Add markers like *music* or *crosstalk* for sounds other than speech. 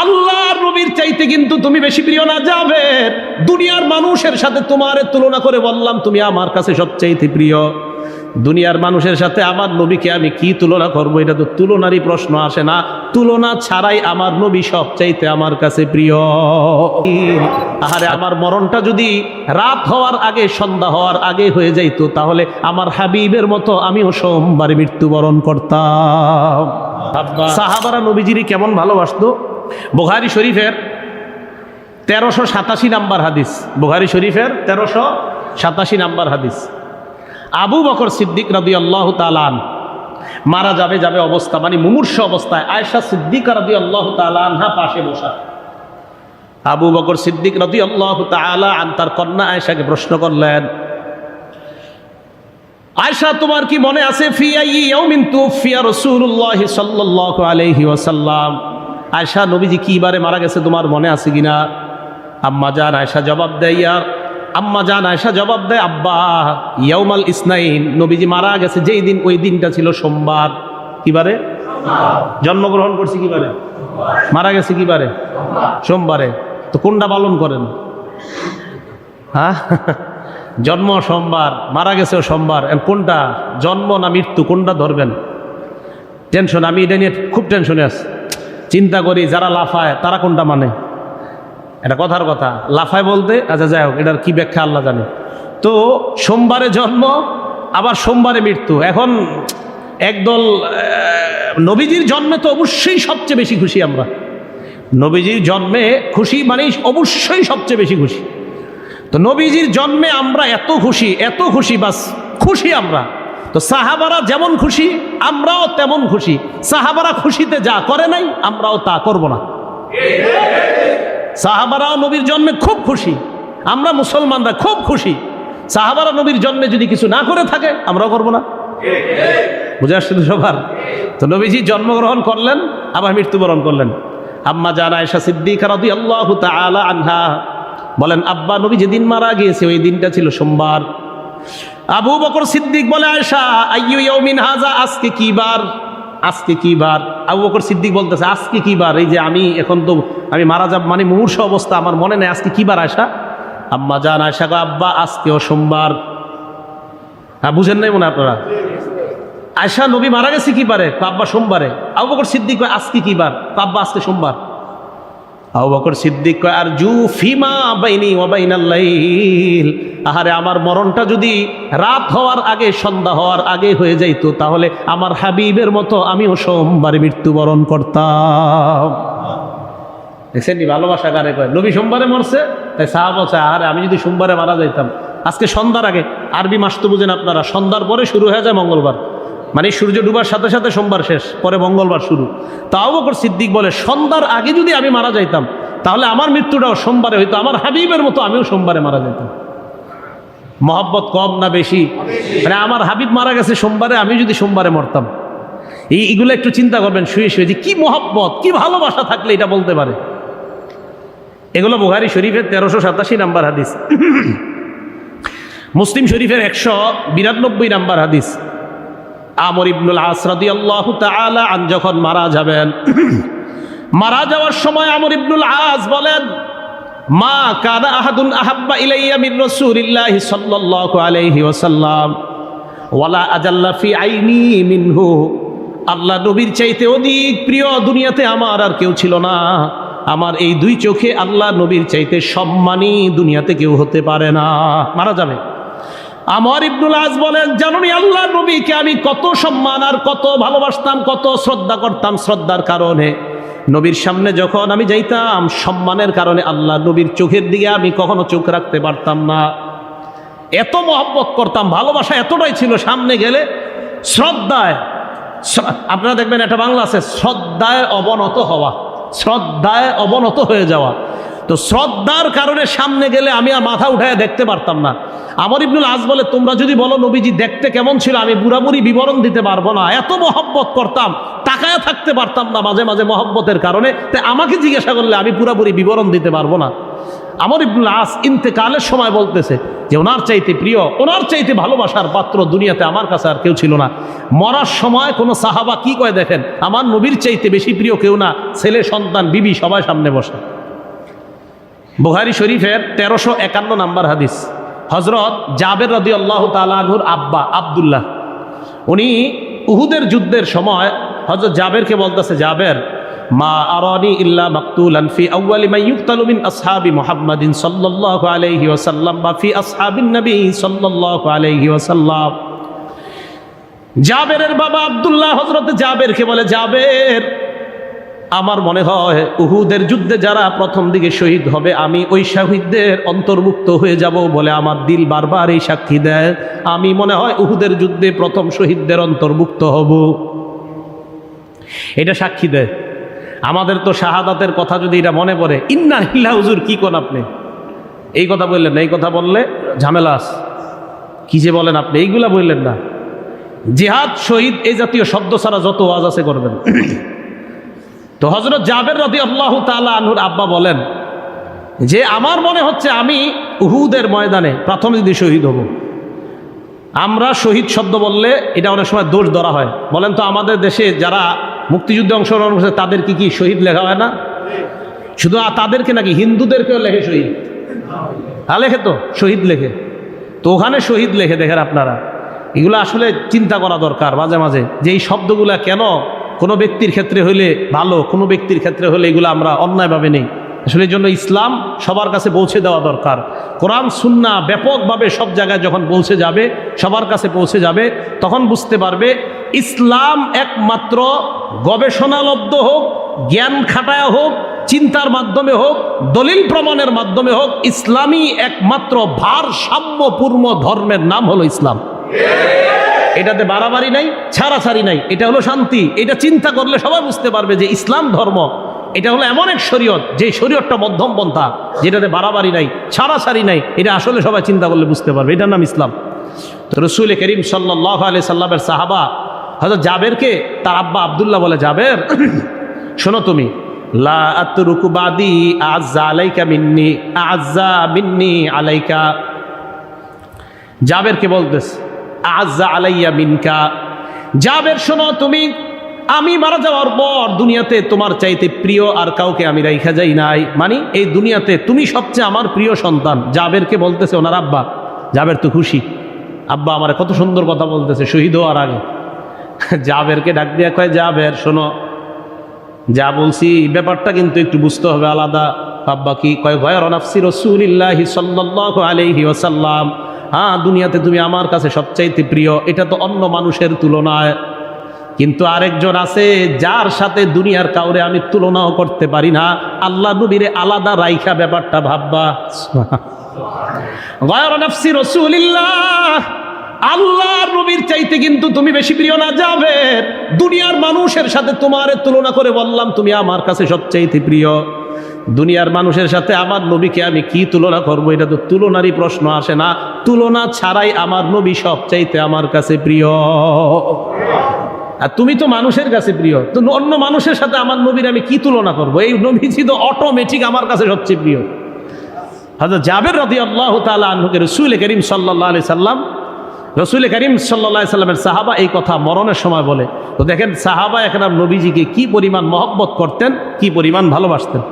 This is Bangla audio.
আল্লাহর নবীর চাইতে কিন্তু তুমি বেশি প্রিয় না যাবে। দুনিয়ার মানুষের সাথে তোমার তুলনা করে বললাম তুমি আমার কাছে সবচাইতে প্রিয়। দুনিয়ার মানুষের সাথে আমার নবীকে আমি কি তুলনা করব? এটা তো তুলনারই প্রশ্ন আসে না। তুলনা ছাড়াই আমার নবী সবচাইতে আমার কাছে প্রিয়। আহারে আমার মরণটা যদি রাত হওয়ার আগে সন্ধ্যা হওয়ার আগে হয়ে যাইতো তাহলে আমার হাবিবের মতো আমিও সোমবারে মৃত্যুবরণ করতাম। সাহাবারা নবীজিরি কেমন ভালোবাসতো? বুখারি শরীফের তেরোশো সাতাশি নাম্বার হাদিস। বুখারি শরীফের তেরোশো সাতাশি নাম্বার হাদিস। আবু বকর সিদ্দিক রাদি আল্লাহ তালান মারা যাবে যাবে অবস্থা মানে মুমূর্ষ অবস্থায় আয়সা সিদ্দিক রাদি আল্লাহ তালানহা পাশে বসা। আবু বকর সিদ্দিক রাদি আল্লাহ তালা আন তার কন্যা আয়সাকে প্রশ্ন করলেন আয়সা তোমার কি মনে আছে? ফিয়া রসুল্লাহ সাল্লাহ আলহি ওয়াসাল্লাম। আয়সা নবীজি কি বারে মারা গেছে তোমার মনে আছে কিনা? আম্মা জান আয়সা জবাব দেয় ইয়ার আম্মা জান আয়সা জবাব দেয়, আব্বা, ইয়াউমাল ইসনাইন, নবীজি মারা গেছে যেই দিন, ওই দিনটা ছিল সোমবার। কিবারে জন্মগ্রহণ করছি কিবারে মারা গেছে কিবারে সোমবারে। তো কোনটা পালন করেন? হ্যাঁ? জন্ম সোমবার, মারা গেছেও সোমবার। কোনটা? জন্ম না মৃত্যু, কোনটা ধরবেন? টেনশন, আমি এটা নিয়ে খুব টেনশনে আছি। চিন্তা করি যারা লাফায়, তারা কোনটা মানে? এটা কথার কথা। লাফায় বলতে আচ্ছা যাই হোক, এটার কি ব্যাখ্যা আল্লাহ জানে। তো সোমবারে জন্ম, আবার সোমবারে মৃত্যু। এখন একদল নবীজির জন্মে তো অবশ্যই সবচেয়ে বেশি খুশি আমরা। নবীজির জন্মে খুশি মানে অবশ্যই সবচেয়ে বেশি খুশি। তো নবীজির জন্মে আমরা এত খুশি এত খুশি, বাস খুশি আমরা। তো সাহাবারা যেমন খুশি, আমরাও তেমন খুশি। সাহাবারা খুশিতে যা করে নাই, আমরাও তা করব না। সাহাবারাও নবীর জন্মে খুব খুশি। আমরা মুসলমানরা খুব খুশি। সাহাবারা নবীর জন্মে যদি কিছু না করে থাকে, আমরাও করব না। বুঝে আসছে সবার? তো নবীজি জন্মগ্রহণ করলেন, আবার মৃত্যুবরণ করলেন। আম্মা জানা এসা সিদ্দিক আনহা বলেন, আব্বা নবী যেদিন মারা গিয়েছে, ওই দিনটা ছিল সোমবার। আবু বকর সিদ্দিক বলে আয়সা আইয়ু ইয়াউমিন হাজা, আজকে কি বার? আজকে কি বার? আবু বকর সিদ্দিক বলতেছে, আজকে কি বার? এই যে আমি এখন তো, আমি মারা যাব মানে মুমূর্ষ অবস্থা, আমার মনে নেই, আজকে কি বার আয়সা আম্মা জান আয়সা গো, আব্বা, আজকেও সোমবার। হ্যাঁ বুঝেন নাই মনে আপনারা? আয়সা নবী মারা গেছে কি পারে আব্বা সোমবারে। আবু বকর সিদ্দিক আজকে কি বার? আব্বা, আজকে সোমবার। আবু বকর সিদ্দিক কয় আর জু ফিমা বাইনি ওয়াবাইনাল্লাইল আহারে, আমার মরণটা যদি রাত হওয়ার আগে, সন্ধ্যা হওয়ার আগে হয়ে যাইতো, তাহলে আমার হাবিবের মতো আমিও সোমবারে মৃত্যুবরণ করতাম। দেখছেন ভালোবাসা কারে কয়? নবী সোমবারে মরছে, তাই সাহাব আরে আমি যদি সোমবারে মারা যাইতাম, আজকে সন্ধ্যার আগে, আরবি মাস তো বুঝেন আপনারা, সন্ধ্যার পরে শুরু হয়ে যায় মঙ্গলবার। মানে সূর্য ডুবার সাথে সাথে সোমবার শেষ, পরে মঙ্গলবার শুরু। তাও বকর সিদ্দিক বলে, সন্ধ্যার আগে যদি আমি মারা যাইতাম, তাহলে আমার মৃত্যুটাও সোমবারে হইতো, আমার হাবিবের মতো আমিও সোমবারে মারা যাইতাম। মহব্বত কম না বেশি? মানে আমার হাবিব মারা গেছে সোমবারে, আমি যদি সোমবারে মরতাম। এই, এগুলো একটু চিন্তা করবেন, শুয়ে শুয়ে, যে কি মহব্বত, কি ভালোবাসা থাকলে এটা বলতে পারে। এগুলো বুহারি শরীফের তেরোশো সাতাশি নাম্বার হাদিস। মুসলিম শরীফের একশো বিরানব্বই নাম্বার হাদিস। আমর ইবনুল আসরাদি আল্লাহ তালা আন যখন মারা যাবেন, *clears throat* মারা যাওয়ার সময় আমর ইবনুল আস বলেন, মা কানা আহাদুন আহাব্বা ইলাইয়া মির রাসূলিল্লাহি সাল্লাল্লাহু আলাইহি ওয়াসাল্লাম, ওয়ালা আজাল্লা ফি আইনি মিনহু। আল্লাহ নবীর চাইতে অধিক প্রিয় দুনিয়াতে আমার আর কেউ ছিল না। আমার এই দুই চোখে আল্লাহ নবীর চাইতে সম্মানী দুনিয়াতে কেউ হতে পারে না। মারা যাবে। আমার ইবনুল আজ বলেন, জানুনি আল্লাহ নবীকে আমি কত সম্মান আর কত ভালোবাসতাম, কত শ্রদ্ধা করতাম শ্রদ্ধার কারণে। নবীর সামনে যখন আমি যাইতাম, সম্মানের কারণে আল্লাহ নবীর চোখের দিকে আমি কখনো চোখ রাখতে পারতাম না। এত মহব্বত করতাম, ভালোবাসা এতটাই ছিল সামনে গেলে, শ্রদ্ধায় আপনারা দেখবেন একটা বাংলা আছে, শ্রদ্ধায় অবনত হওয়া, শ্রদ্ধায় অবনত হয়ে যাওয়া। তো শ্রদ্ধার কারণে সামনে গেলে আমি আর মাথা উঠায় দেখতে পারতাম না। আমার ইবনুল আজ বলে, তোমরা যদি বলো নবীজি দেখতে কেমন ছিল, আমি বুড়াবুড়ি বিবরণ দিতে পারব না। এত মহব্বত করতাম, তাকায় থাকতে পারতাম না মাঝে মাঝে মহব্বতের কারণে। তাই আমাকে জিজ্ঞাসা করলে, আমি পুরাপুরি বিবরণ দিতে পারব না। আমর ইবনুল আস ইন্তেকালের সময় বলতেছে যে, ওনার চাইতে প্রিয়, ওনার চাইতে ভালোবাসার পাত্র দুনিয়াতে আমার কাছে আর কেউ ছিল না। মরার সময় কোনো সাহাবা কি কয় দেখেন, আমার নবীর চাইতে বেশি প্রিয় কেউ না। ছেলে, সন্তান, বিবি সবাই সামনে বসে। বুহারি শরীফের তেরোশো একান্ন নাম্বার হাদিস। হজরত জাবের রদি আল্লাহ তালাহুর আব্বা আবদুল্লাহ, উনি উহুদের যুদ্ধের সময় হজরত জাবেরকে বলতেছে, জাবের, মা আরানি ইল্লা মাকতুলান ফি আউয়ালি মা ইউক্তালু মিন আসহাবি মুহাম্মাদিন সাল্লাল্লাহু আলাইহি ওয়াসাল্লাম বা ফি আসহাবিন নবী সাল্লাল্লাহু আলাইহি ওয়াসাল্লাম। জাবেরের বাবা আব্দুল্লাহ হজরত জাবেরকে বলে, জাবের আমার মনে হয় উহুদের যুদ্ধে যারা প্রথম দিকে শহীদ হবে, আমি ওই শহীদদের অন্তর্ভুক্ত হয়ে যাব বলে আমার দিল বারবার এই সাক্ষী দেয়। আমি মনে হয় উহুদের যুদ্ধে প্রথম শহীদদের অন্তর্ভুক্ত হব। এটা সাক্ষী দেয়। আমাদের তো শাহাদাতের কথা যদি এটা মনে পড়ে, ইন্না হিল্লা হুজুর, কি কোন আপনি? এই কথা বললেন এই কথা বললে ঝামেলা আছে। কি যে বলেন আপনি, এইগুলা বললেন না। জিহাদ, শহীদ, এই জাতীয় শব্দ ছাড়া যত ওয়াজ আছে করবেন। তো হজরত জাবের রদি আল্লাহ তালা আনহুর আব্বা বলেন, যে আমার মনে হচ্ছে আমি উহুদের ময়দানে প্রথম যদি শহীদ হব। আমরা শহীদ শব্দ বললে এটা অনেক সময় দোষ ধরা হয়। বলেন তো আমাদের দেশে যারা মুক্তিযুদ্ধে অংশগ্রহণ করছে, তাদের কি কি শহীদ লেখা হয় না? শুধু তাদেরকে নাকি হিন্দুদেরকেও লেখে শহীদ? হ্যাঁ লেখে তো, শহীদ লেখে। তো ওখানে শহীদ লেখে, দেখেন আপনারা। এগুলো আসলে চিন্তা করা দরকার মাঝে মাঝে। যে এই শব্দগুলা কেন কোনো ব্যক্তির ক্ষেত্রে হইলে ভালো, কোনো ব্যক্তির ক্ষেত্রে হলে এগুলো আমরা অন্যায়ভাবে নেই। আসলে জন্য ইসলাম সবার কাছে পৌঁছে দেওয়া দরকার। কোরআন, সুন্না ব্যাপকভাবে সব জায়গায় যখন পৌঁছে যাবে, সবার কাছে পৌঁছে যাবে, তখন বুঝতে পারবে ইসলাম একমাত্র গবেষণালব্ধ হোক, জ্ঞান খাটায় হোক, চিন্তার মাধ্যমে হোক, দলিল প্রমাণের মাধ্যমে হোক ইসলামী একমাত্র ভারসাম্যপূর্ণ ধর্মের নাম হলো ইসলাম। এটাতে বাড়াবাড়ি নাই, ছাড়াছাড়ি নাই, এটা হলো শান্তি। এটা চিন্তা করলে সবাই বুঝতে পারবে যে ইসলাম ধর্ম, এটা হলো এমন এক শরীয়ত, যে শরীয়তটা মধ্যম পন্থা, যেটাতে বাড়াবাড়ি নাই, ছাড়াছাড়ি নাই, এটা আসলে সবাই চিন্তা করলে বুঝতে পারবে। এটার নাম ইসলাম। তো রসুল করিম সাল্লাহ আলি সাল্লামের সাহাবা হয়তো জাবেরকে তার আব্বা আবদুল্লাহ বলে, জাবের, শোনো তুমি, লা আতরুকু বাদি আজ্জা আলাইকা মিন্নি মিন্নি আলাইকা। জাবেরকে বলতেস আজ্জা আলাইয়া মিনকা। জাবের শোনো, তুমি, আমি মারা যাওয়ার পর দুনিয়াতে তোমার চাইতে প্রিয় আর কাউকে আমি রাইখা যাই নাই। মানে এই দুনিয়াতে তুমি সবচেয়ে আমার প্রিয় সন্তান। জাবেরকে বলতেছে, ওনার আব্বা। জাবের তো খুশি। আব্বা আমার কত সুন্দর কথা বলতেছে, শহীদ হওয়ার আগে। জাবেরকে ডাক দিয়া কয়, জাবের, শোনো, যা বলছি ব্যাপারটা কিন্তু একটু বুঝতে হবে আলাদা। আব্বা কি কয় গয়র নাফসি রসুলিল্লাহি সাল্লাল্লাহু আলাইহি ওয়াসাল্লাম। হ্যাঁ দুনিয়াতে তুমি আমার কাছে সবচাইতে প্রিয়, এটা তো অন্য মানুষের তুলনায়। কিন্তু আরেকজন আছে, যার সাথে দুনিয়ার কাউরে আমি তুলনাও করতে পারি না। আল্লাহ নবীরে আলাদা রাইখা ব্যাপারটা ভাববা। চাইতে কিন্তু তুমি বেশি প্রিয় না, যাবে। দুনিয়ার মানুষের সাথে তোমার তুলনা করে বললাম, তুমি আমার কাছে সবচাইতে প্রিয়। দুনিয়ার মানুষের সাথে আমার নবীকে আমি কি তুলনা করব? এটা তো তুলনারই প্রশ্ন আসে না। তুলনা ছাড়াই আমার নবী সবচাইতে আমার কাছে প্রিয়। আর তুমি তো মানুষের কাছে প্রিয়। তো অন্য মানুষের সাথে আমার নবীর আমি কি তুলনা করব? এই নবীজি তো অটোমেটিক আমার কাছে সবচেয়ে প্রিয়। হাজর জাবের রদি আল্লাহ তালা আহ্নকে রসুল করিম সাল্লাহ আলি সাল্লাম, রসুল করিম সাল্লাহ সাল্লামের সাহাবা এই কথা মরণের সময় বলে। তো দেখেন সাহাবা একরাম নবীজিকে কি পরিমাণ মহব্বত করতেন, কি পরিমাণ ভালোবাসতেন।